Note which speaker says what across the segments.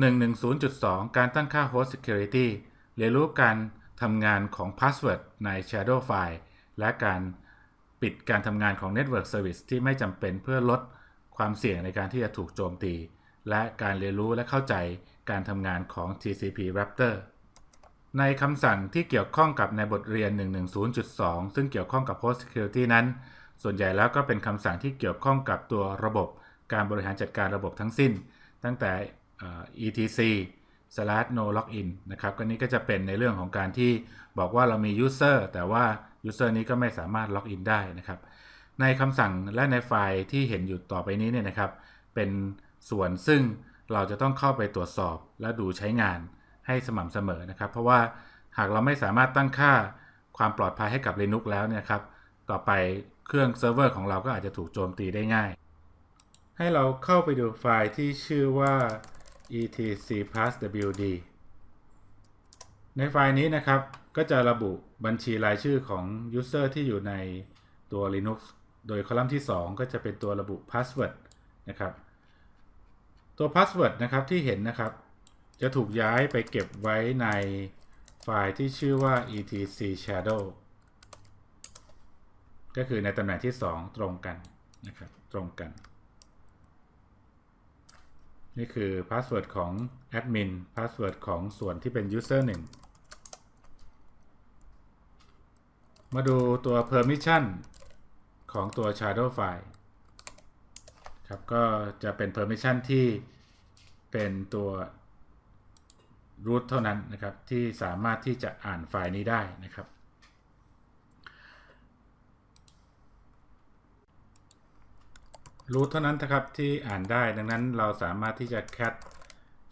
Speaker 1: 110.2 การตั้งค่า Host Security เรียนรู้การทำงานของ Password ใน Shadow File และการปิดการทำงานของ Network Service ที่ไม่จำเป็นเพื่อลดความเสี่ยงในการที่จะถูกโจมตี และการเรียนรู้และเข้าใจการทำงานของ TCP Raptor ในคำสั่งที่เกี่ยวข้องกับในบทเรียน 110.2 ซึ่งเกี่ยวข้องกับ Host Security นั้น ส่วนใหญ่แล้วก็เป็นคำสั่งที่เกี่ยวข้องกับตัวระบบการบริหารจัดการระบบทั้งสิ้น ตั้งแต่ etc slash no login นะครับก็นี้ก็จะเป็นในเรื่องของการที่บอกว่าเรามี user แต่ว่า user นี้ก็ไม่สามารถ log in ได้นะครับ ในคำสั่งและในไฟล์ที่เห็นอยู่ต่อไปนี้เนี่ยนะครับ เป็นส่วนซึ่งเราจะต้องเข้าไปตรวจสอบและดูใช้งานให้สม่ำเสมอนะครับ เพราะว่าหากเราไม่สามารถตั้งค่าความปลอดภัยให้กับ Linux แล้วเนี่ยครับ ต่อไปเครื่องเซิร์ฟเวอร์ของเราก็อาจจะถูกโจมตีได้ง่าย ให้เราเข้าไปดูไฟล์ที่ชื่อว่า etc passwd ในไฟล์นี้นะครับ ก็จะระบุบัญชีรายชื่อของ user ที่อยู่ในตัว Linux โดยคอลัมน์ที่ 2 ก็จะเป็นตัวระบุ password นะครับ ตัว password นะครับที่เห็นนะครับ จะถูกย้ายไปเก็บไว้ในไฟล์ที่ชื่อว่า etc shadow ก็คือในตำแหน่งที่ 2 ตรงกันนะครับ ตรงกัน นี่คือพาสเวิร์ดของแอดมินพาสเวิร์ดของส่วนที่เป็น user 1 มาดูตัว permission ของตัว shadow file ครับก็จะเป็น permission ที่เป็นตัว root เท่านั้นนะครับ ที่สามารถที่จะอ่านไฟล์นี้ได้นะครับ รูทเท่านั้นนะครับที่อ่านได้ดังนั้นเราสามารถที่จะ cat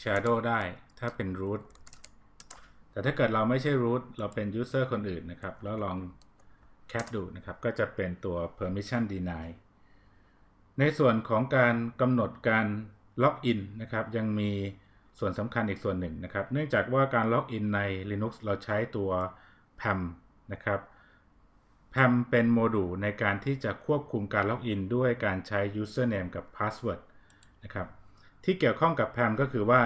Speaker 1: shadow ได้ถ้าเป็น root แต่ถ้าเกิดเราไม่ใช่ root เราเป็น user คนอื่นนะครับ แล้วลอง cat ดูนะครับ ก็จะเป็นตัว permission deny ในส่วนของการกำหนดการล็อกอินนะครับ ยังมีส่วนสำคัญอีกส่วนหนึ่งนะครับ เนื่องจากว่าการล็อกอินใน Linux เราใช้ตัว PAM นะครับ PAM เป็นโมดูลในการที่จะควบคุมการล็อกอินด้วยการใช้ username กับ password นะครับ ที่เกี่ยวข้องกับ PAM ก็คือว่า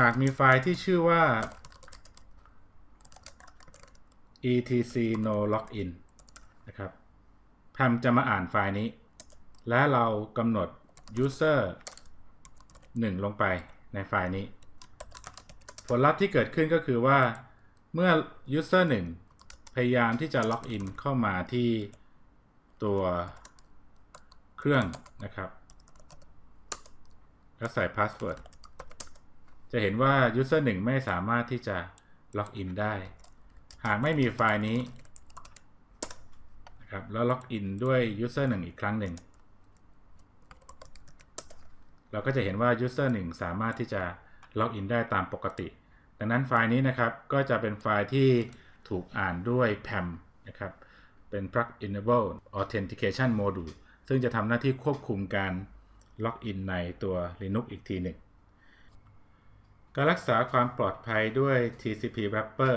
Speaker 1: หากมีไฟล์ที่ชื่อว่า etc no login นะครับ PAM จะมาอ่านไฟล์นี้ และเรากำหนด user 1 ลงไปในไฟล์นี้ ผลลัพธ์ที่เกิดขึ้นก็คือว่า เมื่อ user 1 พยายามที่จะล็อกอินเข้ามาที่ตัวเครื่องนะครับ แล้วใส่พาสเวิร์ดจะเห็นว่า user 1 ไม่สามารถที่จะล็อกอินได้ หากไม่มีไฟล์นี้นะครับแล้วล็อกอินด้วย user 1 อีกครั้งหนึ่ง เราก็จะเห็นว่า user 1 สามารถที่จะล็อกอินได้ตามปกติ ดังนั้นไฟล์นี้นะครับก็จะเป็นไฟล์ที่ ถูกอ่านด้วย PAM นะครับ เป็น Plug Enable Authentication Module ซึ่งจะทำหน้าที่ควบคุมการล็อกอินในตัว Linux อีกทีหนึ่ง การรักษาความปลอดภัยด้วย TCP Wrapper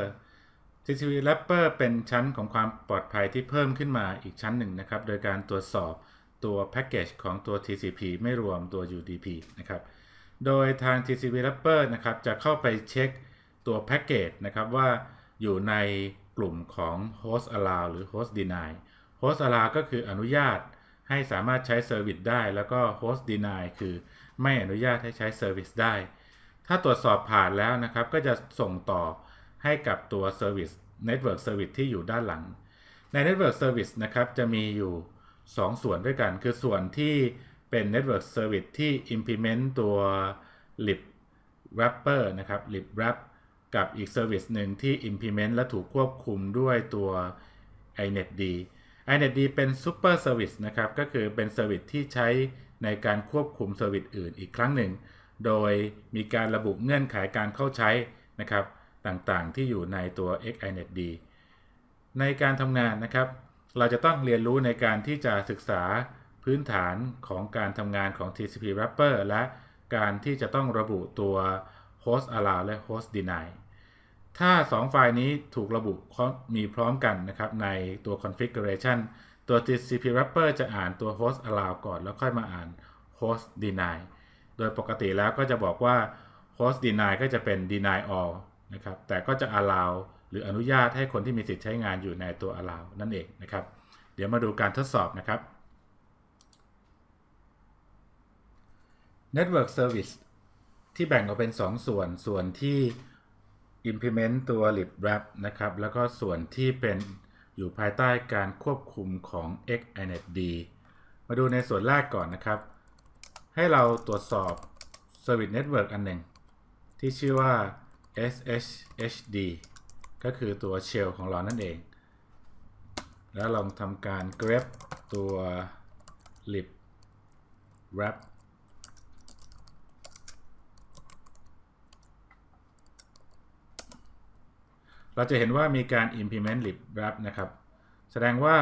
Speaker 1: TCP Wrapper เป็นชั้นของความปลอดภัยที่เพิ่มขึ้นมาอีกชั้นหนึ่งนะครับ โดยการตรวจสอบตัวแพ็กเกจของตัว TCP ไม่รวมตัว UDP นะครับ โดยทาง TCP Wrapper นะครับจะเข้าไปเช็คตัวแพ็กเกจนะครับว่า อยู่ในกลุ่มของ host allow หรือ host deny host allow ก็คืออนุญาตให้สามารถใช้ service ได้ แล้วก็ host deny คือไม่อนุญาตให้ใช้ service ได้ ถ้าตรวจสอบผ่านแล้วนะครับ ก็จะส่งต่อให้กับตัว service network service ที่อยู่ด้านหลัง ใน network service นะครับจะมีอยู่ 2 ส่วนด้วยกัน คือส่วนที่เป็น network service ที่ implement ตัว lib wrapper นะครับ lib wrap กับอีก service หนึ่งที่ implement และถูกควบคุมด้วยตัว inetd inetd เป็น super service นะครับ ก็คือเป็น service ที่ใช้ในการควบคุม service อื่นอีกครั้งหนึ่ง โดยมีการระบุเงื่อนไขการเข้าใช้นะครับต่างๆ ที่อยู่ในตัว xinetd ในการทำงานนะครับ เราจะต้องเรียนรู้ในการที่จะศึกษาพื้นฐานของการทำงานของ TCP wrapper และการที่จะต้องระบุตัว host allow และ host deny ถ้า 2 ไฟล์นี้ถูกระบุมีพร้อมกันนะครับในตัว configuration ตัว TCP wrapper จะอ่านตัว host allow ก่อน แล้วค่อยมาอ่าน host deny โดยปกติแล้วก็จะบอกว่า host deny ก็จะเป็น deny all นะครับ แต่ก็จะ allow หรืออนุญาตให้คนที่มีสิทธิ์ใช้งานอยู่ในตัว allow นั่นเองนะครับ เดี๋ยวมาดูการทดสอบนะครับ Network Service ที่แบ่งออกเป็น 2 ส่วน ส่วนที่ implement ตัว libwrap นะครับ แล้วก็ส่วนที่เป็นอยู่ภายใต้การควบคุมของ xinetd มาดูในส่วนแรกก่อนนะครับ ให้เราตรวจสอบ Service Network อันหนึ่ง ที่ชื่อว่า sshd ก็คือตัว shell ของเรานั่นเอง แล้วลองทำการ grep ตัว libwrap เราจะเห็นว่ามีการ implement libwrap นะครับ แสดงว่า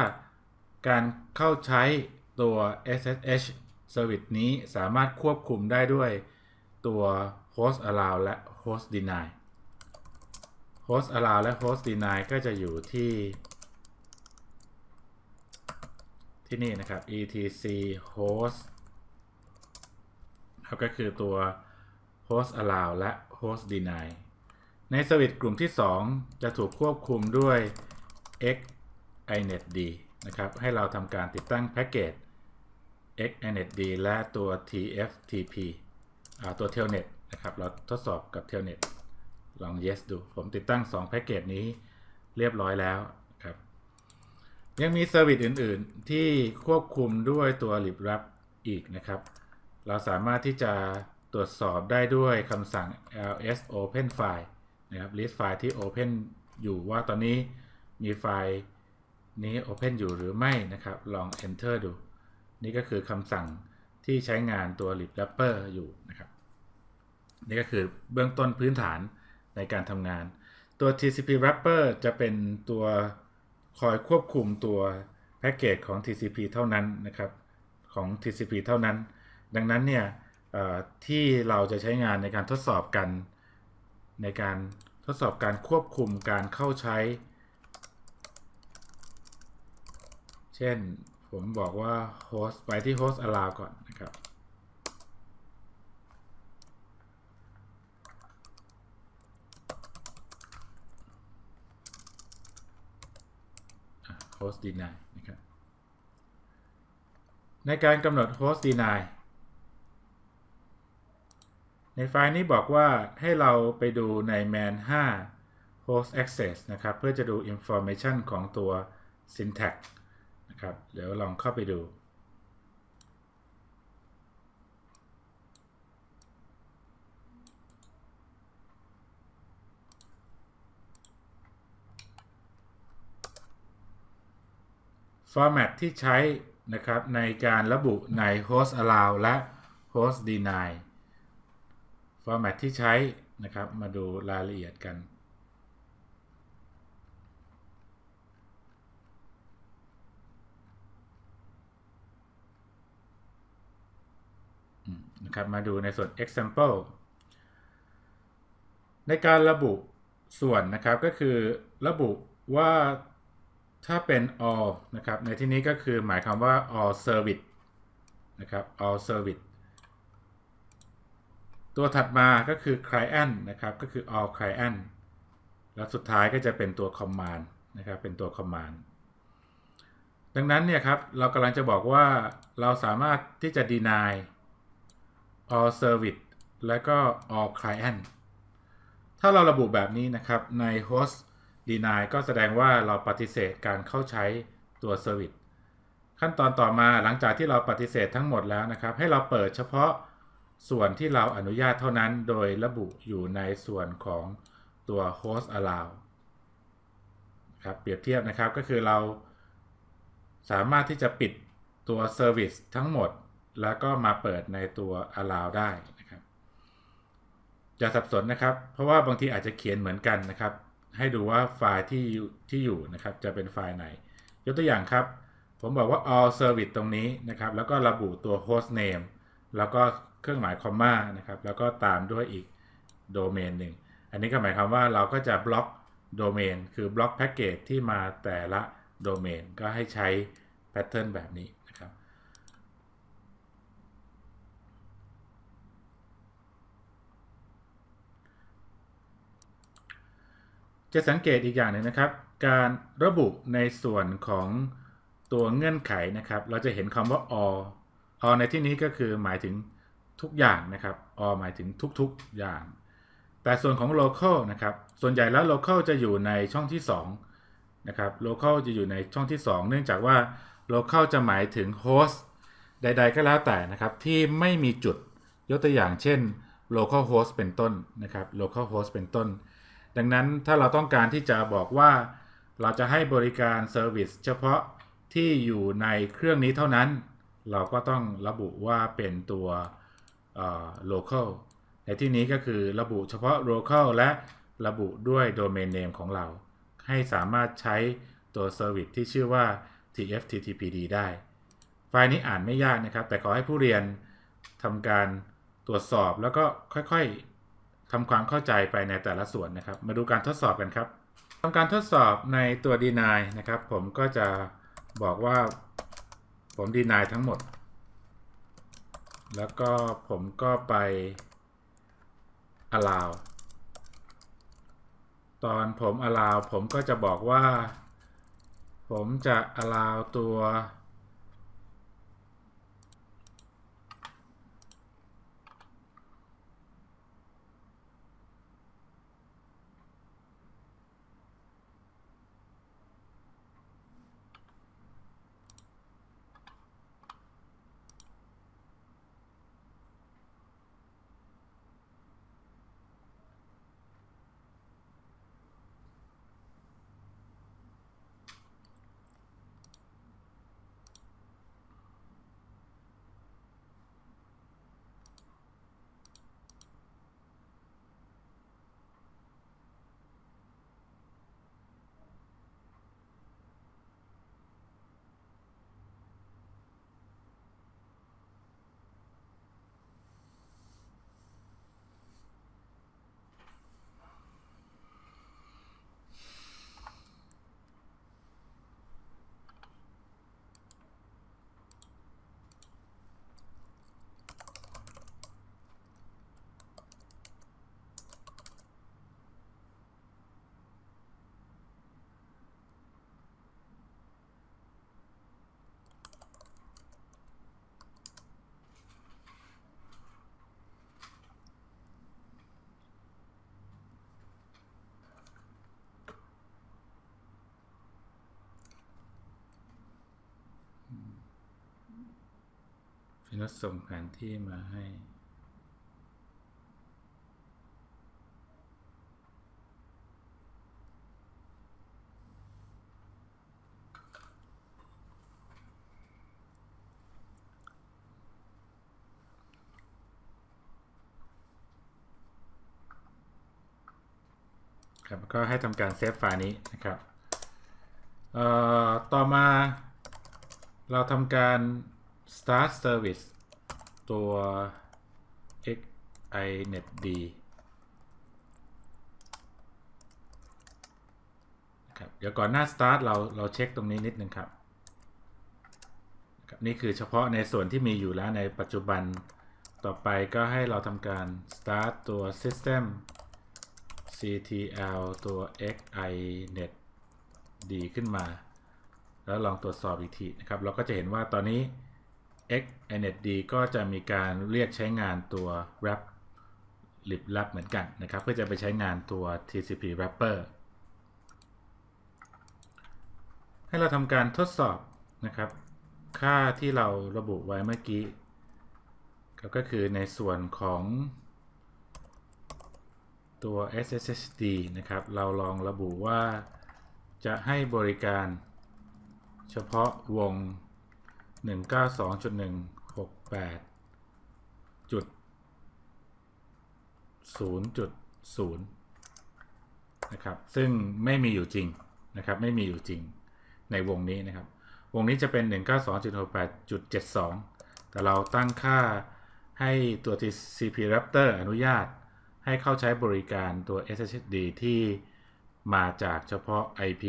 Speaker 1: การเข้าใช้ตัว SSH service นี้สามารถควบคุมได้ด้วยตัว host allow และ host deny host allow และ host deny ก็จะอยู่ที่ ที่นี่นะครับ etc host แล้วก็คือตัว host allow และ host deny ในสวิตกลุ่มที่ 2 จะถูกควบคุมด้วย x inetd นะครับ ให้เราทำการติดตั้งแพ็กเกจ x inetd และตัว tftp ตัว telnet นะครับ เราทดสอบกับ telnet ลอง yes ดู ผมติดตั้ง 2 แพ็กเกจนี้เรียบร้อยแล้วครับ ยังมีเซอร์วิสอื่น ๆ ที่ควบคุมด้วยตัว libwrap อีกนะครับ เราสามารถที่จะตรวจสอบได้ด้วยคำสั่ง ls open file นะครับ list ไฟล์ที่ open อยู่ว่าตอนนี้มีไฟล์นี้ open อยู่หรือไม่นะครับ ลอง enter ดู นี่ก็คือคำสั่งที่ใช้งานตัว libwrapper อยู่นะครับ นี่ก็คือเบื้องต้นพื้นฐานในการทำงาน ตัว TCP wrapper จะเป็นตัวคอยควบคุมตัวแพ็กเกจของ TCP เท่านั้นนะครับ ของ TCP เท่านั้น ดังนั้นเนี่ยที่เราจะใช้งานในการทดสอบกัน ในการทดสอบการควบคุมการเข้าใช้ เช่นผมบอกว่า host ไปที่ host allow ก่อนนะครับ host deny นะครับ ในการกำหนด host deny ในไฟล์นี้บอกว่าให้เราไปดูใน man 5 host access นะครับ เพื่อจะดู information ของตัว syntax นะครับ เดี๋ยวลองเข้าไปดู format ที่ใช้นะครับในการระบุใน host allow และ host deny format ที่ใช้นะครับ มาดูรายละเอียดกัน นะครับ มาดูในส่วน example ในการระบุส่วนนะครับก็คือระบุว่าถ้าเป็น all นะครับ ในที่นี้ก็คือหมายความว่า all service นะครับ all service ตัวถัดมาก็คือ client นะครับ ก็คือ all client แล้วสุดท้ายก็จะเป็นตัว command นะครับ เป็นตัว command ดังนั้นเนี่ยครับ เรากำลังจะบอกว่าเราสามารถที่จะ deny all service และก็ all client ถ้าเราระบุแบบนี้นะครับ ใน host deny ก็แสดงว่าเราปฏิเสธการเข้าใช้ตัว service ขั้นตอนต่อมาหลังจากที่เราปฏิเสธทั้งหมดแล้วนะครับ ให้เราเปิดเฉพาะ ส่วนที่เราอนุญาตเท่านั้นโดยระบุอยู่ในส่วนของตัว host allow ครับเปรียบเทียบนะครับก็คือเราสามารถที่จะปิดตัว service ทั้งหมด แล้วก็มาเปิดในตัว allow ได้นะครับอย่าสับสนนะครับ เพราะว่าบางทีอาจจะเขียนเหมือนกันนะครับ ให้ดูว่าไฟล์ที่ที่อยู่นะครับจะเป็นไฟล์ไหน ยกตัวอย่างครับ ผมบอกว่า all service ตรงนี้นะครับ แล้วก็ระบุตัว host name แล้วก็ เครื่องหมายคอมมานะครับแล้วก็ตามด้วยอีกโดเมนหนึ่งอันนี้ก็หมายความว่าเราก็จะบล็อกโดเมนคือบล็อกแพ็กเกจที่มาแต่ละโดเมนก็ให้ใช้แพทเทิร์นแบบนี้นะครับจะสังเกตอีกอย่างหนึ่งนะครับ การระบุในส่วนของตัวเงื่อนไขนะครับ เราจะเห็นคำว่า all all ในที่นี้ก็คือหมายถึง ทุกอย่างนะครับ all หมายถึงทุกๆอย่าง แต่ส่วนของ local นะครับ ส่วนใหญ่แล้ว local จะอยู่ในช่องที่2นะครับ local จะอยู่ในช่องที่ 2 เนื่องจากว่า local จะหมายถึง host ใด ๆ ก็แล้วแต่นะครับ ที่ไม่มีจุดยกตัวอย่างเช่น local host เป็นต้นนะครับ local host เป็นต้น ดังนั้นถ้าเราต้องการที่จะบอกว่าเราจะให้บริการเซอร์วิสเฉพาะที่อยู่ในเครื่องนี้เท่านั้น เราก็ต้องระบุว่าเป็นตัว local ในที่นี้ก็คือระบุเฉพาะ local และระบุด้วย domain name ของเรา ให้สามารถใช้ตัว service ที่ชื่อว่า tftTPD ได้ ไฟล์นี้อ่านไม่ยากนะครับ แต่ขอให้ผู้เรียนทำการตรวจสอบแล้วก็ค่อยๆทำความเข้าใจไปในแต่ละส่วนนะครับ มาดูการทดสอบกันครับทำการทดสอบในตัว deny นะครับ ผมก็จะบอกว่าผม deny ทั้งหมด แล้วก็ผมก็ไป allow ตอนผม allow ผมก็จะบอกว่า ผมจะ allow ตัว นัสส่งแผนที่มาให้ ครับก็ให้ทำการเซฟไฟล์นี้นะครับต่อมาเราทำการ start service ตัว xinetd ครับเดี๋ยวก่อนหน้า start เราเราเช็คตรงนี้นิดนึงครับครับ นี่คือเฉพาะในส่วนที่มีอยู่แล้วในปัจจุบันต่อไปก็ให้เราทำการ start ตัว system ctl ตัว xinet d ขึ้นมา แล้วลองตรวจสอบอีกทีนะครับ เราก็จะเห็นว่าตอนนี้ x-netd ก็จะมีการเรียกใช้งานตัว wrap lib wrap เหมือนกันนะครับ เพื่อจะไปใช้งานตัว tcp wrapper ให้เราทำการทดสอบนะครับ ค่าที่เราระบุไว้เมื่อกี้ ก็คือในส่วนของตัว SSHD นะครับ เราลองระบุว่าจะให้บริการเฉพาะวง 192.168จุด0.0นะครับ ซึ่งไม่มีอยู่จริงนะครับ ไม่มีอยู่จริงในวงนี้นะครับ วงนี้จะเป็น 192.68.72 แต่เราตั้งค่าให้ตัว TCP Raptor อนุญาตให้เข้าใช้บริการตัว SSD ที่มาจากเฉพาะ IP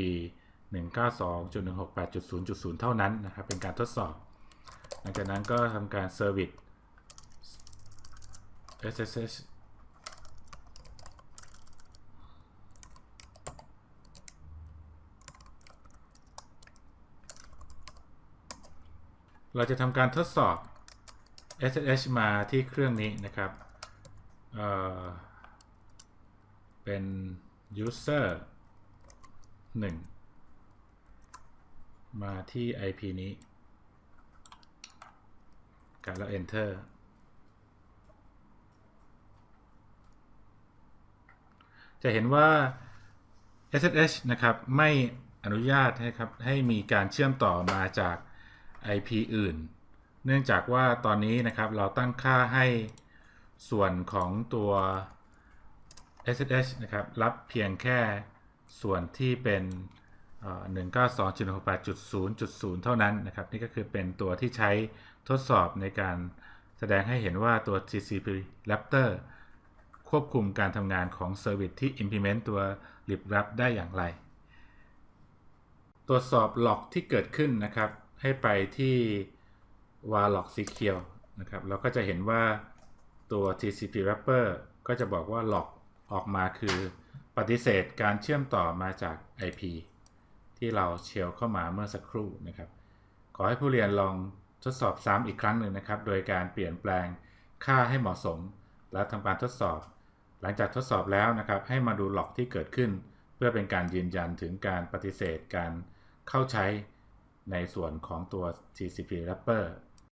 Speaker 1: 192.168.0.0 เท่านั้นนะครับ เป็นการทดสอบ ลังจากนั้นก็ทำการ service ssh เราจะทำการทดสอบ SSH มาที่เครื่องนี้นะครับเเป็น user 1 มาที่ IP นี้ กแล้ว enter จะเห็นว่า SSH นะครับ ไม่อนุญาตให้ครับให้มีการเชื่อมต่อมาจาก IP อื่น เนื่องจากว่าตอนนี้นะครับเราตั้งค่าให้ส่วนของตัว SSH นะครับ รับเพียงแค่ส่วนที่เป็นเอ่อ192.168.0.0 เท่านั้นนะครับ นี่ก็คือเป็นตัวที่ใช้ ทดสอบในการแสดงให้เห็นว่าตัว TCP Raptor ควบคุมการทำงานของเซอร์วิสที่ implement ตัว librap ได้อย่างไร ตรวจสอบล็อกที่เกิดขึ้นนะครับ ให้ไปที่ warlock secure นะครับแล้วก็จะเห็นว่าตัว TCP wrapper ก็จะบอกว่าล็อกออกมาคือปฏิเสธการเชื่อมต่อมาจาก IP ที่เราเชลเข้ามาเมื่อสักครู่นะครับ ขอให้ผู้เรียนลอง ดสอบซ้ำอีกครั้งหนึ่งนะครับ โดยการเปลี่ยนแปลงค่าให้เหมาะสม และทำการทดสอบ หลังจากทดสอบแล้วนะครับ ให้มาดูหลอกที่เกิดขึ้น เพื่อเป็นการยืนยันถึงการปฏิเสธการเข้าใช้ในส่วนของตัว TCP wrapper